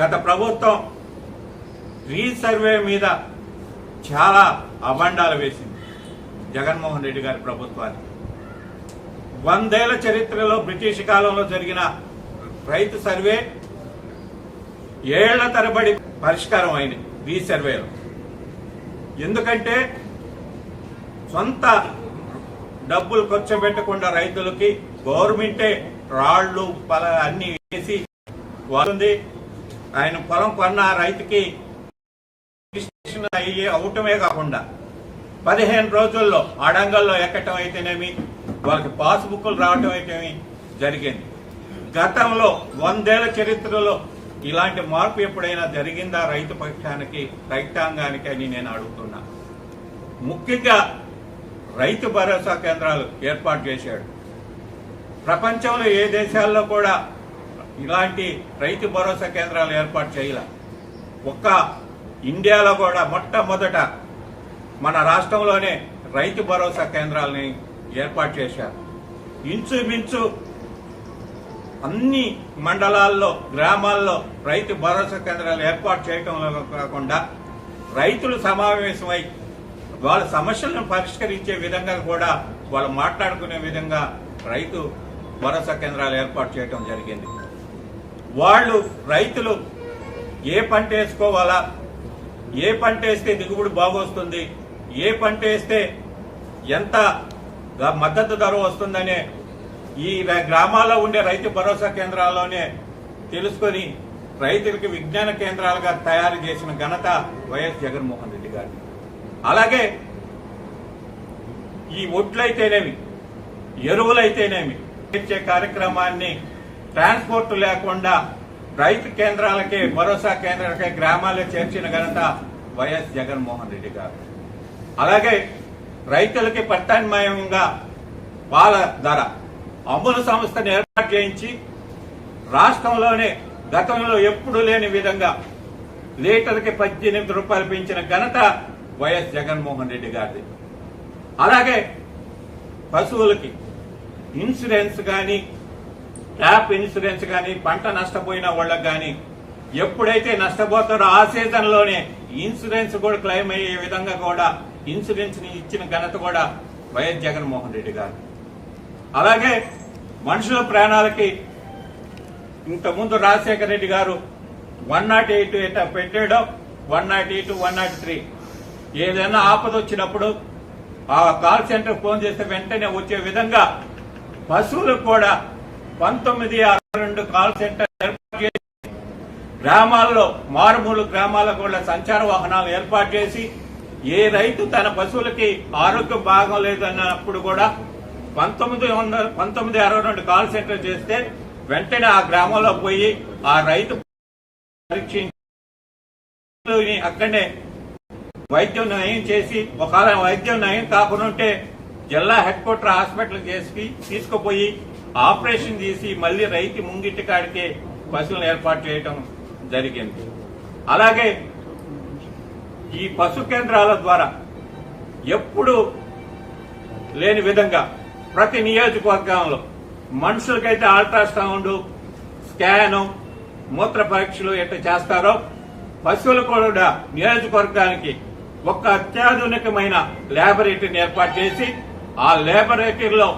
గత ప్రభుత్వం రీసర్వే మీద చాలా అబండాలు వేసింది. జగన్మోహన్ రెడ్డి గారి ప్రభుత్వానికి వందేళ్ళ చరిత్రలో బ్రిటిష్ కాలంలో జరిగిన రైతు సర్వే ఏళ్ళ తరబడి పరిష్కారం అయింది రీసర్వేలో ఎందుకంటే సొంత డబ్బులు ఖర్చు పెట్టకుండా రైతులకి గవర్నమెంటే రాళ్ళు పల అన్ని వేసి వస్తుంది ఆయన పొలం కొన్న రైతుకి రిజిస్ట్రేషన్ అయ్యి అవటమే కాకుండా పదిహేను రోజుల్లో అడంగల్లో ఎక్కటం అయితేనేమి వాళ్ళకి పాస్బుక్లు రావటం అయితేమి జరిగింది. గతంలో వందేళ్ళ చరిత్రలో ఇలాంటి మార్పు ఎప్పుడైనా జరిగిందా రైతు పక్షానికి రైతాంగానికి అని నేను అడుగుతున్నా. ముఖ్యంగా రైతు భరోసా కేంద్రాలు ఏర్పాటు చేశాడు. ప్రపంచంలో ఏ దేశాల్లో కూడా ఇలాంటి రైతు భరోసా కేంద్రాలు ఏర్పాటు చేయాల. ఒక్క ఇండియాలో కూడా మొట్టమొదట మన రాష్ట్రంలోనే రైతు భరోసా కేంద్రాలని ఏర్పాటు చేశారు. ఇంచుమించు అన్ని మండలాల్లో గ్రామాల్లో రైతు భరోసా కేంద్రాలు ఏర్పాటు చేయటంలో కాకుండా రైతులు సమావేశమై వాళ్ళ సమస్యలను పరిష్కరించే విధంగా కూడా వాళ్ళు మాట్లాడుకునే విధంగా రైతు భరోసా కేంద్రాలు ఏర్పాటు చేయడం జరిగింది. వాళ్ళు రైతులు ఏ పంట వేసుకోవాలా? ఏ పంట వేస్తే దిగుబడి బాగొస్తుంది? ఏ పంట వేస్తే ఎంత మద్దతు ధర వస్తుందనే ఈ గ్రామాల్లో ఉండే రైతు భరోసా కేంద్రాల్లోనే తెలుసుకొని రైతులకి విజ్ఞాన కేంద్రాలుగా తయారు చేసిన ఘనత వైఎస్ జగన్మోహన్ రెడ్డి గారి అలాగే ఈ ఒడ్లైతేనేమి ఎరువులైతేనేమి ఇచ్చే కార్యక్రమాన్ని ట్రాన్స్పోర్ట్ లేకుండా రైతు కేంద్రాలకే భరోసా కేంద్రాలకే గ్రామాల్లో చేర్చిన ఘనత వైఎస్ జగన్మోహన్ రెడ్డి గారు. అలాగే రైతులకి ప్రత్యామ్నాయంగా పాల ధర. అమలు సంస్థను ఏర్పాటు చేయించి రాష్ట్రంలోనే గతంలో ఎప్పుడు లేని విధంగా లీటర్కి పద్దెనిమిది రూపాయలు పెంచిన ఘనత వైఎస్ జగన్మోహన్ రెడ్డి గారిది. అలాగే పశువులకి ఇన్సూరెన్స్ కానీ ట్యాప్ ఇన్సూరెన్స్ కానీ పంట నష్టపోయిన వాళ్ళకి కానీ ఎప్పుడైతే నష్టపోతారో ఆ సీజన్లోనే ఇన్సూరెన్స్ కూడా క్లెయిమ్ అయ్యే విధంగా కూడా ఇన్సూరెన్స్ని ఇచ్చిన ఘనత కూడా వైఎస్ జగన్మోహన్ రెడ్డి గారు. అలాగే మనుషుల ప్రాణాలకి ఇంతకుముందు Rajasekhara Reddy garu one nought eight పెట్టాడో one nought eight one nought three. ఏదైనా ఆపద వచ్చినప్పుడు ఆ కాల్ సెంటర్ ఫోన్ చేస్తే వెంటనే వచ్చే విధంగా పశువులకు కూడా పంతొమ్మిది అరవై రెండు కాల్ సెంటర్ ఏర్పాటు చేసి గ్రామాల్లో మారుమూల గ్రామాలకు కూడా సంచార వాహనాలు ఏర్పాటు చేసి ఏ రైతు తన పశువులకి ఆరోగ్యం బాగోలేదన్నప్పుడు కూడా పంతొమ్మిది వందల పంతొమ్మిది అరవై రెండు కాల్ సెంటర్ చేస్తే వెంటనే ఆ గ్రామంలో పోయి ఆ రైతు పరీక్షించి అక్కడనే వైద్యం నయం చేసి ఒకవేళ వైద్యం నయం కాకుండా ఉంటే జిల్లా హెడ్ క్వార్టర్ హాస్పిటల్ చేసి తీసుకుపోయి ఆపరేషన్ చేసి మళ్ళీ రైతు ముంగిటి కాడికే పశువులను ఏర్పాటు చేయటం జరిగింది. అలాగే ఈ పశు కేంద్రాల ద్వారా ఎప్పుడు లేని విధంగా ప్రతి నియోజకవర్గంలో మనుషులకైతే అల్ట్రాసౌండ్ స్కాను మూత్ర పరీక్షలు ఎట్లా చేస్తారో పశువులు కూడా నియోజకవర్గానికి ఒక అత్యాధునికమైన ల్యాబొరేటరీని ఏర్పాటు చేసి ఆ ల్యాబొరేటరీలో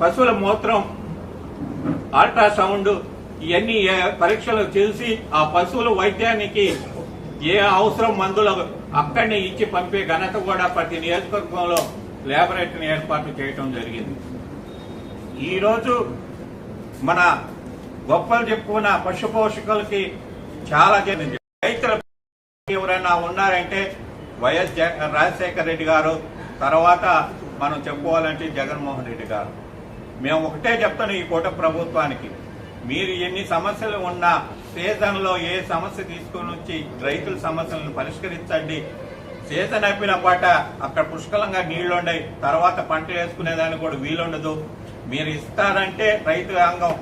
పశువుల మూత్రం అల్ట్రాసౌండ్ ఇవన్నీ ఏ- పరీక్షలు చేసి ఆ పశువుల వైద్యానికి ఏ అవసరం మందులు అక్కడనే ఇచ్చి పంపే ఘనత కూడా ప్రతి నియోజకవర్గంలో ల్యాబొరేటరీని ఏర్పాటు చేయడం జరిగింది. ఈరోజు మన గొప్పలు చెప్పుకున్న పశు పోషకులకి చాలా జరిగింది. రైతుల ఎవరైనా ఉన్నారంటే వైఎస్ రాజశేఖర రెడ్డి గారు తర్వాత మనం చెప్పుకోవాలంటే జగన్మోహన్ రెడ్డి గారు. మేము ఒకటే చెప్తాను ఈ కూట ప్రభుత్వానికి. మీరు ఎన్ని సమస్యలు ఉన్నా సీజన్లో ఏ సమస్య తీసుకొని వచ్చి రైతుల సమస్యలను పరిష్కరించండి. సీజన్ అయిపోయిన పాట అక్కడ పుష్కలంగా నీళ్ళు ఉండయి తర్వాత పంట వేసుకునేదానికి కూడా వీలుండదు. మీరు ఇస్తారంటే రైతు రంగం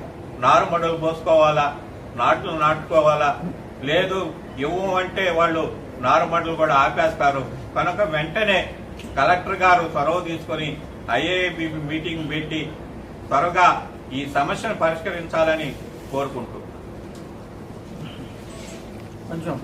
నారుమడులు పోసుకోవాలా నాట్లు నాటుకోవాలా? లేదు ఇవ్వం అంటే వాళ్ళు నారుమడులు కూడా ఆపేస్తారు. కనుక వెంటనే కలెక్టర్ గారు చొరవ తీసుకొని ఐఏబి మీటింగ్ పెట్టి త్వరగా ఈ సమస్యను పరిష్కరించాలని కోరుకుంటున్నాను. కొంచెం.